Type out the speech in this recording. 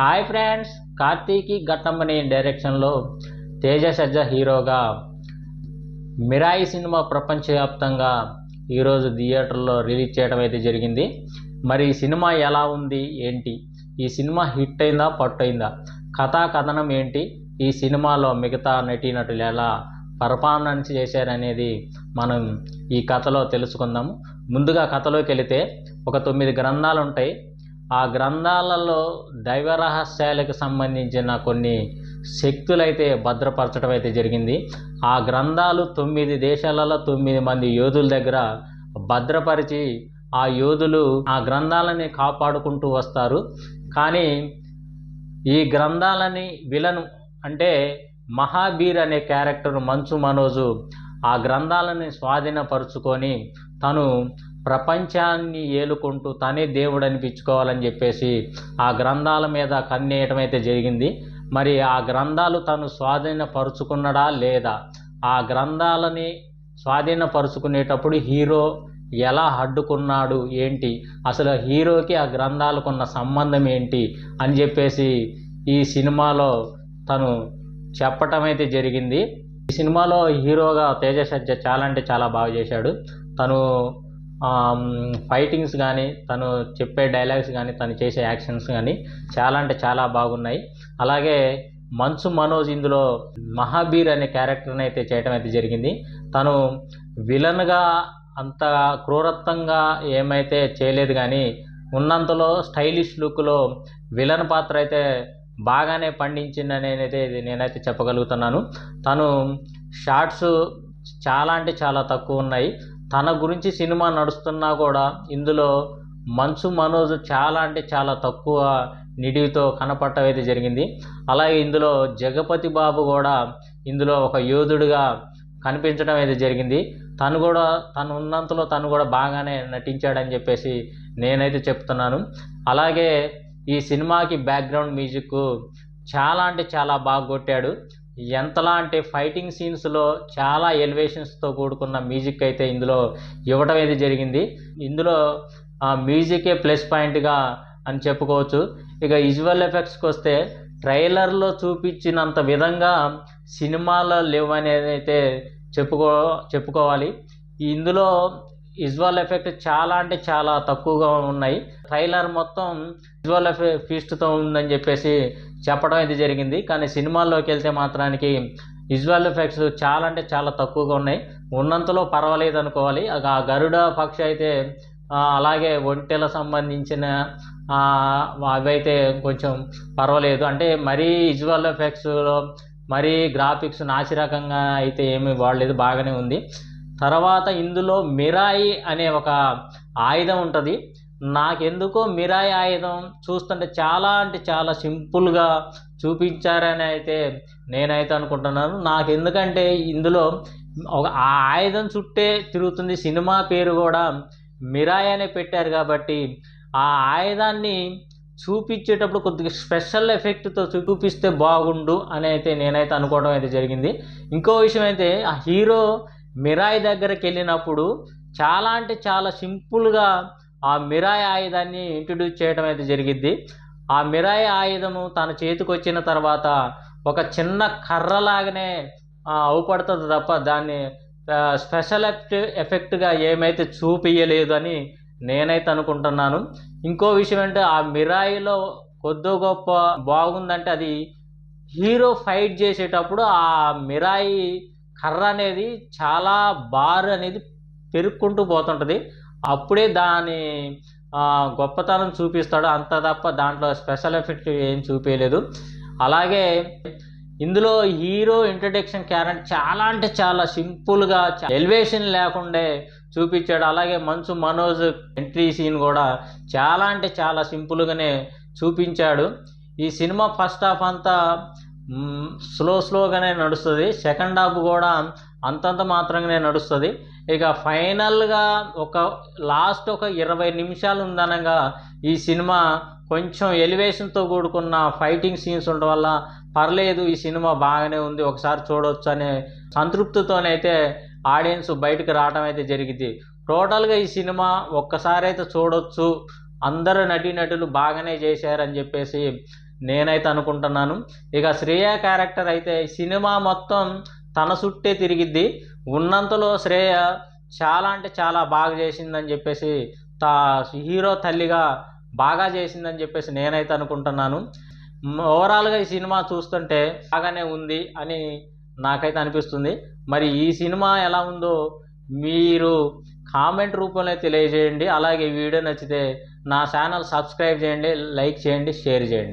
Hi friends కార్తీకి ఘట్టమ్మని డైరెక్షన్లో తేజ సజ్జ హీరోగా మిరాయి సినిమా ప్రపంచవ్యాప్తంగా ఈరోజు థియేటర్లో రిలీజ్ చేయడం అయితే జరిగింది. మరి ఈ సినిమా ఎలా ఉంది? ఏంటి? ఈ సినిమా హిట్ అయిందా? పట్టు అయిందా? కథా కథనం ఏంటి? ఈ సినిమాలో మిగతా నటీనటులు ఎలా పర్ఫార్మెన్స్ చేశారనేది మనం ఈ కథలో తెలుసుకుందాము. ముందుగా కథలోకి వెళితే ఒక తొమ్మిది గ్రంథాలు ఉంటాయి. ఆ గ్రంథాలలో దైవ రహస్యాలకు సంబంధించిన కొన్ని శక్తులైతే భద్రపరచడం అయితే జరిగింది. ఆ గ్రంథాలు తొమ్మిది దేశాలలో తొమ్మిది మంది యోధుల దగ్గర భద్రపరిచి ఆ యోధులు ఆ గ్రంథాలని కాపాడుకుంటూ వస్తారు. కానీ ఈ గ్రంథాలని విలను అంటే మహాబీర్ అనే క్యారెక్టర్ మంచు మనోజు ఆ గ్రంథాలని స్వాధీనపరుచుకొని తను ప్రపంచాన్ని ఏలుకుంటూ తనే దేవుడు అనిపించుకోవాలని చెప్పేసి ఆ గ్రంథాల మీద కన్నేయటం అయితే జరిగింది. మరి ఆ గ్రంథాలు తను స్వాధీనపరుచుకున్నడా లేదా? ఆ గ్రంథాలని స్వాధీనపరుచుకునేటప్పుడు హీరో ఎలా అడ్డుకున్నాడు ఏంటి? అసలు హీరోకి ఆ గ్రంథాలకు ఉన్న సంబంధం ఏంటి? అని చెప్పేసి ఈ సినిమాలో తను చెప్పటం అయితే జరిగింది. ఈ సినిమాలో హీరోగా తేజ సజ్జ చాలా అంటే చాలా బాగా చేశాడు. తను ఫైటింగ్స్ కానీ తను చెప్పే డైలాగ్స్ కానీ తను చేసే యాక్షన్స్ కానీ చాలా అంటే చాలా బాగున్నాయి. అలాగే మంచు మనోజ్ ఇందులో మహాబీర్ అనే క్యారెక్టర్ని అయితే చేయటం అయితే జరిగింది. తను విలన్గా అంత క్రూరత్వంగా ఏమైతే చేయలేదు కానీ ఉన్నంతలో స్టైలిష్ లుక్లో విలన్ పాత్ర అయితే బాగానే పండించిందని అయితే ఇది నేనైతే చెప్పగలుగుతున్నాను. తను షార్ట్స్ చాలా అంటే చాలా తక్కువ ఉన్నాయి. తన గురించి సినిమా నడుస్తున్నా కూడా ఇందులో మంచు మనోజ్ చాలా అంటే చాలా తక్కువ నిడివితో కనపడటం అయితే జరిగింది. అలాగే ఇందులో జగపతి బాబు కూడా ఇందులో ఒక యోధుడిగా కనిపించడం అయితే జరిగింది. తను కూడా తను ఉన్నంతలో తను కూడా బాగానే నటించాడని చెప్పేసి నేనైతే చెప్తున్నాను. అలాగే ఈ సినిమాకి బ్యాక్గ్రౌండ్ మ్యూజిక్ చాలా అంటే చాలా బాగా కొట్టాడు. ఎంతలా అంటే ఫైటింగ్ సీన్స్లో చాలా ఎలివేషన్స్తో కూడుకున్న మ్యూజిక్ అయితే ఇందులో ఇవ్వడం అయితే జరిగింది. ఇందులో ఆ మ్యూజికే ప్లస్ పాయింట్గా అని చెప్పుకోవచ్చు. ఇక విజువల్ ఎఫెక్ట్స్కి వస్తే ట్రైలర్లో చూపించినంత విధంగా సినిమాలో లేవు అనేది అయితే చెప్పుకో చెప్పుకోవాలి. ఇందులో విజువల్ ఎఫెక్ట్ చాలా అంటే చాలా తక్కువగా ఉన్నాయి. ట్రైలర్ మొత్తం విజువల్ ఎఫెక్ట్ ఫీస్ట్తో ఉందని చెప్పేసి చెప్పడం అయితే జరిగింది. కానీ సినిమాల్లోకి వెళ్తే మాత్రానికి విజువల్ ఎఫెక్ట్స్ చాలా అంటే చాలా తక్కువగా ఉన్నాయి. ఉన్నంతలో పర్వాలేదు అనుకోవాలి. ఆ గరుడ పక్షి అయితే అలాగే ఒంటెల సంబంధించిన అవైతే కొంచెం పర్వాలేదు. అంటే మరీ విజువల్ ఎఫెక్ట్స్లో మరీ గ్రాఫిక్స్ నాసిరకంగా అయితే ఏమీ వాడలేదు. బాగానే ఉంది. తర్వాత ఇందులో మిరాయి అనే ఒక ఆయుధం ఉంటుంది. నాకెందుకో మిరాయి ఆయుధం చూస్తుంటే చాలా అంటే చాలా సింపుల్గా చూపించారని అయితే నేనైతే అనుకుంటున్నాను. నాకు ఎందుకంటే ఇందులో ఒక ఆ ఆయుధం చుట్టే తిరుగుతుంది సినిమా పేరు కూడా మిరాయి అనే పెట్టారు కాబట్టి ఆ ఆయుధాన్ని చూపించేటప్పుడు కొద్దిగా స్పెషల్ ఎఫెక్ట్తో చూపిస్తే బాగుండు అని అయితే నేనైతే అనుకోవడం అయితే జరిగింది. ఇంకో విషయం అయితే ఆ హీరో మిరాయి దగ్గరికి వెళ్ళినప్పుడు చాలా అంటే చాలా సింపుల్గా ఆ మిరాయి ఆయుధాన్ని ఇంట్రడ్యూస్ చేయడం అయితే జరిగింది ఆ మిరాయి ఆయుధము తన చేతికి వచ్చిన తర్వాత ఒక చిన్న కర్రలాగానే అవుపడుతుంది తప్ప దాన్ని స్పెషల్ ఎఫెక్ట్ ఎఫెక్ట్గా ఏమైతే చూపించలేదు అని నేనైతే అనుకుంటున్నాను. ఇంకో విషయం అంటే ఆ మిరాయిలో కొద్ది గొప్ప బాగుందంటే అది హీరో ఫైట్ చేసేటప్పుడు ఆ మిరాయి కర్ర అనేది చాలా బార్ అనేది పెరుక్కుంటూ పోతుంటుంది. అప్పుడే దాని గొప్పతనం చూపిస్తాడు. అంత తప్ప దాంట్లో స్పెషల్ ఎఫెక్ట్ ఏం చూపించలేదు అలాగే ఇందులో హీరో ఇంట్రడక్షన్ క్యారెక్టర్ చాలా అంటే చాలా సింపుల్గా ఎలివేషన్ లేకుండే చూపించాడు. అలాగే మంచు మనోజ్ ఎంట్రీ సీన్ కూడా చాలా అంటే చాలా సింపుల్గానే చూపించాడు. ఈ సినిమా ఫస్ట్ హాఫ్ అంతా స్లో స్లోగానే నడుస్తుంది. సెకండ్ హాఫ్ కూడా అంతంత మాత్రంగానే నడుస్తుంది. ఇక ఫైనల్గా ఒక లాస్ట్ ఒక ఇరవై నిమిషాలు ఉందనగా ఈ సినిమా కొంచెం ఎలివేషన్తో కూడుకున్న ఫైటింగ్ సీన్స్ ఉండడం వల్ల పర్లేదు ఈ సినిమా బాగానే ఉంది. ఒకసారి చూడవచ్చు అనే సంతృప్తితోనైతే ఆడియన్స్ బయటకు రావడం అయితే జరిగింది. టోటల్గా ఈ సినిమా ఒక్కసారి అయితే చూడొచ్చు. నటీనటులు బాగానే చేశారని చెప్పేసి నేనైతే అనుకుంటున్నాను. ఇక శ్రేయ క్యారెక్టర్ అయితే సినిమా మొత్తం తన చుట్టే తిరిగిద్ది. ఉన్నంతలో శ్రేయ చాలా అంటే చాలా బాగా చేసిందని చెప్పేసి తా హీరో తల్లిగా బాగా చేసిందని చెప్పేసి నేనైతే అనుకుంటున్నాను. ఓవరాల్గా ఈ సినిమా చూస్తుంటే బాగానే ఉంది అని నాకైతే అనిపిస్తుంది. మరి ఈ సినిమా ఎలా ఉందో మీరు కామెంట్ రూపంలో తెలియజేయండి. అలాగే వీడియో నచ్చితే నా ఛానల్ సబ్స్క్రైబ్ చేయండి లైక్ చేయండి షేర్ చేయండి.